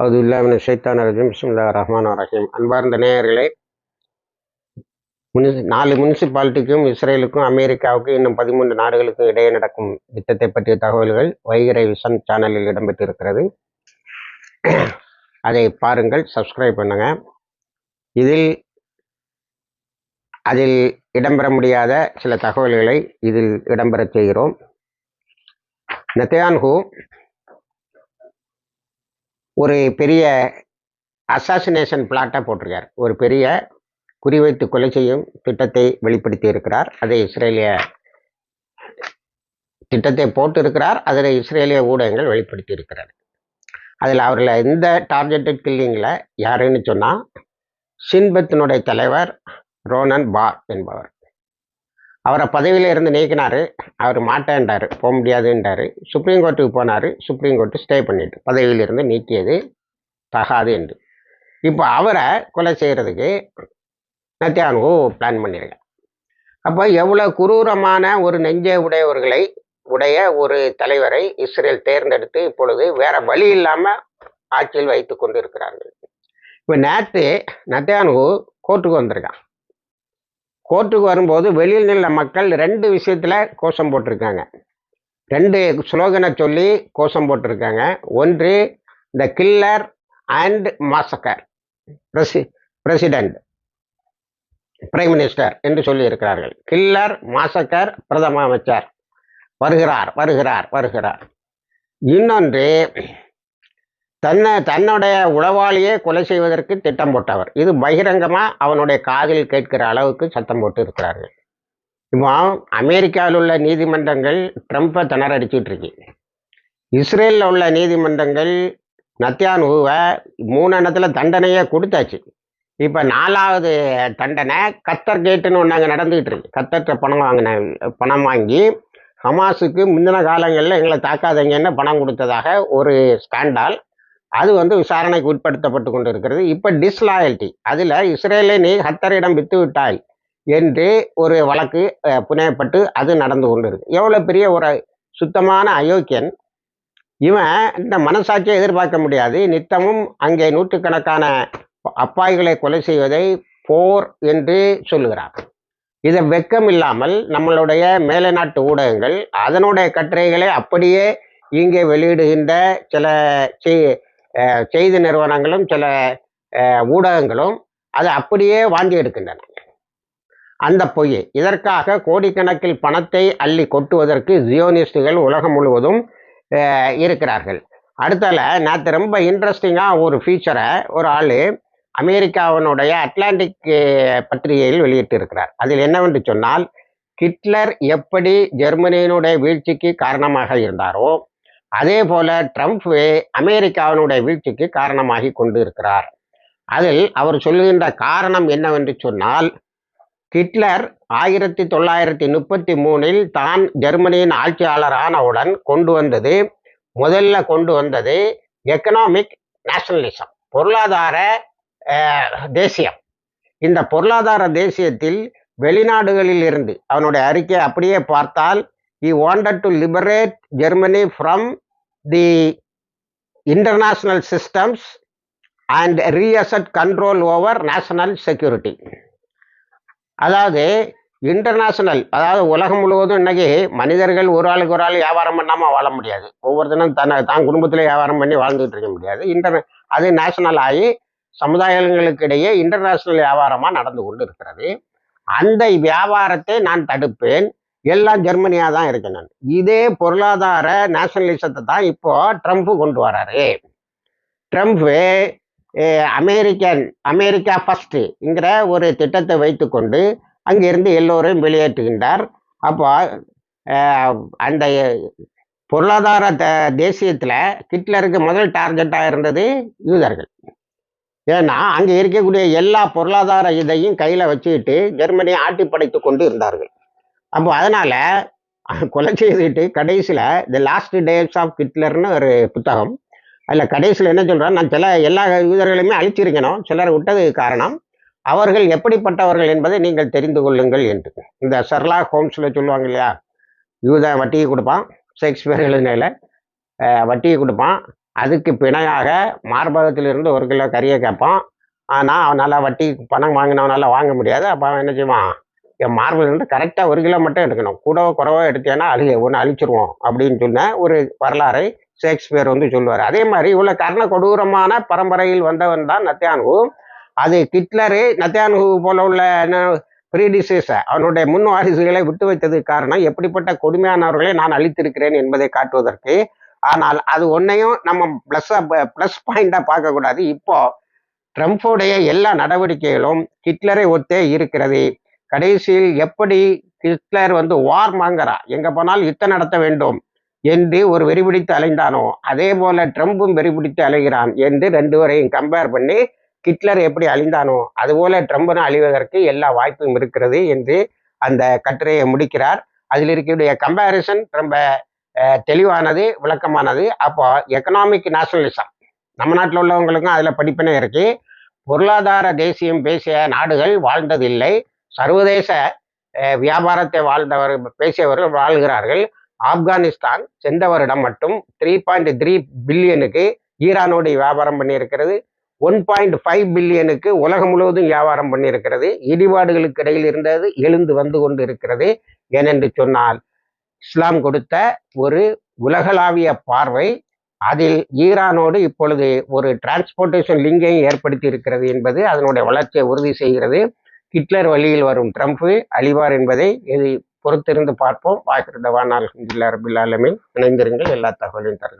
அது இல்லாமல் ஷைத்தான ரஜீம். பிஸ்மில்லா ரஹ்மான் ரஹீம். அன்பார்ந்த நேயர்களே முனி நாலு முனிசிபாலிட்டிக்கும் இஸ்ரேலுக்கும் அமெரிக்காவுக்கும் இன்னும் பதிமூன்று நாடுகளுக்கும் இடையே நடக்கும் யுத்தத்தை பற்றிய தகவல்கள் வைகரை விசன் சேனலில் இடம்பெற்றிருக்கிறது. அதை பாருங்கள் சப்ஸ்கிரைப் பண்ணுங்க. இதில் அதில் இடம்பெற முடியாத சில தகவல்களை இதில் இடம்பெறச் செய்கிறோம். நெத்தையான்ஹூ ஒரு பெரிய அசாசினேஷன் பிளாட்டை போட்டிருக்கார். ஒரு பெரிய குறிவைத்து கொலை செய்யும் திட்டத்தை வெளிப்படுத்தி இருக்கிறார். அதை இஸ்ரேலிய திட்டத்தை போட்டு இருக்கிறார். அதில் இஸ்ரேலிய ஊடகங்கள் வெளிப்படுத்தி இருக்கிறார் அதில் அவரில் இந்த டார்கெட்டட் கில்லிங்கில் யாருன்னு சொன்னால் சின்பத்தினுடைய தலைவர் ரோனன் பார் என்பவர். அவரை பதவியில் இருந்து நீக்கினார். அவர் மாட்டேன்டார் போக முடியாதுன்றார் சுப்ரீம் கோர்ட்டுக்கு போனார். சுப்ரீம் கோர்ட்டு ஸ்டே பண்ணிட்டு பதவியிலிருந்து நீக்கியது தகாது என்று. இப்போ அவரை கொலை செய்கிறதுக்கு நத்தியானு பிளான் பண்ணியிருக்கேன் அப்போ எவ்வளோ குரூரமான ஒரு நெஞ்ச உடையவர்களை உடைய ஒரு தலைவரை இஸ்ரேல் தேர்ந்தெடுத்து இப்பொழுது வேற வழி இல்லாமல் ஆட்சியில் வைத்து கொண்டு இருக்கிறார்கள் இப்போ நேற்று நத்தியானு கோர்ட்டுக்கு வந்திருக்கான். கோர்ட்டுக்கு வரும்போது வெளியில் நில மக்கள் ரெண்டு விஷயத்தில் கோஷம் போட்டிருக்காங்க. ரெண்டு ஸ்லோகனை சொல்லி கோஷம் போட்டிருக்காங்க. ஒன்று த கில்லர் அண்ட் மாசக்கர் பிரசி பிரசிடென்ட் பிரைம் மினிஸ்டர் என்று சொல்லியிருக்கிறார்கள் கில்லர் மாசக்கர் பிரதம அமைச்சர். வருகிறார் வருகிறார் வருகிறார். இன்னொன்று தன்னை தன்னுடைய உளவாளியே கொலை செய்வதற்கு திட்டம் போட்டவர். இது பகிரங்கமாக அவனுடைய காதில் கேட்கிற அளவுக்கு சத்தம் போட்டு இருக்கிறார்கள். இப்போ அமெரிக்காவில் உள்ள நீதிமன்றங்கள் ட்ரம்ப்பை திணறடிச்சிட்டு இருக்கு இஸ்ரேலில் உள்ள நீதிமன்றங்கள் நத்தியானுவை மூணு இடத்துல தண்டனையே கொடுத்தாச்சு. இப்போ நாலாவது தண்டனை கத்தர் கேட்டுன்னு ஒன்று அங்கே நடந்துகிட்டு இருக்கு கத்தர்கிட்ட பணம் வாங்கின பணம் வாங்கி ஹமாஸுக்கு முந்தின காலங்களில் எங்களை தாக்காதீங்கன்னு பணம் கொடுத்ததாக ஒரு ஸ்கேண்டால் அது வந்து விசாரணைக்கு உட்படுத்தப்பட்டு கொண்டு இருக்கிறது இப்போ டிஸ்லாயல்ட்டி அதில் இஸ்ரேலை நீ ஹத்தரிடம் வித்து விட்டாய் என்று ஒரு வழக்கு புனையப்பட்டு அது நடந்து கொண்டிருக்கு. எவ்வளோ பெரிய ஒரு சுத்தமான அயோக்கியன். இவன் இந்த மனசாட்சியை எதிர்பார்க்க முடியாது. நித்தமும் அங்கே நூற்றுக்கணக்கான அப்பாய்களை கொலை செய்வதை போர் என்று சொல்லுகிறார். இதை வெக்கம் இல்லாமல் நம்மளுடைய மேலை நாட்டு ஊடகங்கள் அதனுடைய கட்டுரைகளை அப்படியே இங்கே வெளியிடுகின்ற சில செய்தி நிறுவனங்களும் சில ஊடகங்களும் அதை அப்படியே வாங்கி எடுக்கின்றன. அந்த பொய். இதற்காக கோடிக்கணக்கில் பணத்தை அள்ளி கொட்டுவதற்கு ஜியோனிஸ்டுகள் உலகம் முழுவதும் இருக்கிறார்கள். அடுத்தால நேற்று ரொம்ப இன்ட்ரெஸ்டிங்காக ஒரு ஃபீச்சரை ஒரு ஆள் அமெரிக்காவினுடைய அட்லாண்டிக் பத்திரிகையில் வெளியிட்டு இருக்கிறார் அதில் என்னவென்று சொன்னால் ஹிட்லர் எப்படி ஜெர்மனியினுடைய வீழ்ச்சிக்கு காரணமாக இருந்தாரோ அதே போல ட்ரம்ப்வே அமெரிக்காவினுடைய வீழ்ச்சிக்கு காரணமாகி கொண்டு இருக்கிறார் அதில் அவர் சொல்லுகின்ற காரணம் என்னவென்று சொன்னால் ஹிட்லர் ஆயிரத்தி தொள்ளாயிரத்தி முப்பத்தி மூணில் தான் ஜெர்மனியின் ஆட்சியாளர் ஆனவுடன் கொண்டு வந்தது. முதல்ல கொண்டு வந்தது எக்கனாமிக் நேஷனலிசம் பொருளாதார தேசியம். இந்த பொருளாதார தேசியத்தில் வெளிநாடுகளில் இருந்து அவனுடைய அறிக்கை அப்படியே பார்த்தால் he wanted to liberate Germany from the international systems and reassert control over national security. அதாவது இன்டர்நேஷனல் அதாவது உலகம் முழுவதும் இன்னைக்கு மனிதர்கள் ஒரு ஆளுக்கு ஒரு ஆள் வியாபாரம் பண்ணாமல் வாழ முடியாது. ஒவ்வொரு தினம் தன்னை தான் குடும்பத்தில் வியாபாரம் பண்ணி வாழ்ந்துட்டு இருக்க முடியாது. இன்டர் அது நேஷனல் ஆகி சமுதாயங்களுக்கு இடையே இன்டர்நேஷனல் வியாபாரமாக நடந்து கொண்டு இருக்கிறது. அந்த வியாபாரத்தை நான் தடுப்பேன். எல்லாம் ஜெர்மனியாக தான் இருக்கணும் இதே பொருளாதார நேஷனலிசத்தை தான் இப்போ ட்ரம்ப் கொண்டு வராரு. ட்ரம்ப்பு அமெரிக்கன் அமெரிக்கா ஃபஸ்ட்டுங்கிற ஒரு திட்டத்தை வைத்துக்கொண்டு அங்கிருந்து எல்லோரும் வெளியேற்றுகின்றார். அப்போ அந்த பொருளாதார த தேசியத்தில் ஹிட்லருக்கு முதல் டார்கெட்டாக இருந்தது யூதர்கள். ஏன்னா அங்கே இருக்கக்கூடிய எல்லா பொருளாதார இதையும் கையில் வச்சுக்கிட்டு ஜெர்மனியை ஆட்டி படைத்து கொண்டு இருந்தார்கள். அப்போ அதனால் கொலை செய்துட்டு கடைசியில் த லாஸ்ட் டேஸ் ஆஃப் ஹிட்லர்னு ஒரு புத்தகம். அதில் கடைசியில் என்ன சொல்கிறார் நான் சில எல்லா யூதர்களையுமே அழிச்சிருக்கணும். சிலர் விட்டது காரணம் அவர்கள் எப்படிப்பட்டவர்கள் என்பதை நீங்கள் தெரிந்து கொள்ளுங்கள் என்று. இந்த சர்லா ஹோம்ஸில் சொல்லுவாங்க இல்லையா? யூத வட்டியை கொடுப்பான் ஷேக்ஸ்பியர் எழுதினையில் வட்டியை கொடுப்பான். அதுக்கு பிணையாக மார்பகத்திலிருந்து ஒரு கிலோ கறியை கேட்பான். ஆனால் அவனால் வட்டி பணம் வாங்கினவனால வாங்க முடியாது. அப்போ அவன் என்ன செய்வான்? என் மார்பிலிருந்து கரெக்டாக ஒரு கிலோ மட்டும் எடுக்கணும். கூடவோ குறவோ எடுத்தேன்னா அழிய ஒன்று அழிச்சிருவோம் அப்படின்னு சொன்ன ஒரு வரலாறை ஷேக்ஸ்பியர் வந்து சொல்லுவார். அதே மாதிரி இவ்வளோ கர்ண கொடூரமான பரம்பரையில் வந்தவன் தான் நத்தியான்ஹூ. அது ஹிட்லரு நத்தியான்ஹூ போல உள்ள ப்ரீடிசேசர் அவனுடைய முன் வாரிசுகளை விட்டு வைத்ததுக்கு காரணம் எப்படிப்பட்ட கொடுமையானவர்களை நான் அழித்திருக்கிறேன் என்பதை காட்டுவதற்கு. ஆனால் அது ஒன்றையும் நம்ம ப்ளஸ்ஸாக ப்ளஸ் பாயிண்டாக பார்க்கக்கூடாது. இப்போ ட்ரம்ப்புடைய எல்லா நடவடிக்கைகளும் ஹிட்லரை ஒத்தே இருக்கிறது. கடைசியில் எப்படி ஹிட்லர் வந்து வார் மாங்கரா எங்க போனால் யுத்தம் நடத்த வேண்டும். என்று ஒரு வெறிபிடித்து அலைந்தானோ? அதே போல ட்ரம்பும் வெறிபிடித்து அலைகிறான் என்று ரெண்டு வரையும் கம்பேர் பண்ணி ஹிட்லர் எப்படி அழிந்தானோ அதுபோல ட்ரம்பும் அழிவதற்கு எல்லா வாய்ப்பும் இருக்கிறது என்று அந்த கட்டுரையை முடிக்கிறார். அதில் இருக்கக்கூடிய கம்பேரிசன் ரொம்ப தெளிவானது விளக்கமானது. அப்போ எக்கனாமிக் நேஷனலிசம் நம்ம நாட்டில் உள்ளவங்களுக்கும் அதில் படிப்பினை இருக்கு. பொருளாதார தேசியம் பேசிய நாடுகள் வாழ்ந்ததில்லை. சர்வதேச வியாபாரத்தை வாழ்ந்தவர் பேசியவர்கள் வாழ்கிறார்கள். ஆப்கானிஸ்தான் சென்ற வருடம் மட்டும் த்ரீ பாயிண்ட் த்ரீ பில்லியனுக்கு ஈரானோடு வியாபாரம் பண்ணியிருக்கிறது. ஒன் பாயிண்ட் ஃபைவ் பில்லியனுக்கு உலகம் முழுவதும் வியாபாரம் பண்ணியிருக்கிறது. இடிபாடுகளுக்கு இடையில் இருந்தது எழுந்து வந்து கொண்டு இருக்கிறது ஏனென்று சொன்னால் இஸ்லாம் கொடுத்த ஒரு உலகளாவிய பார்வை அதில் ஈரானோடு இப்பொழுது ஒரு டிரான்ஸ்போர்ட்டேஷன் லிங்கையும் ஏற்படுத்தி இருக்கிறது என்பது அதனுடைய வளர்ச்சியை உறுதி செய்கிறது. ஹிட்லர் வழியில் வரும் ட்ரம்ப் அழிவார் என்பதை இது பொறுத்திருந்து பார்ப்போம். வாய்ப்பிருந்த வானால் ரபில் ஆலமின். இணைந்திருங்கள். எல்லா தகவலையும் தருகிறேன்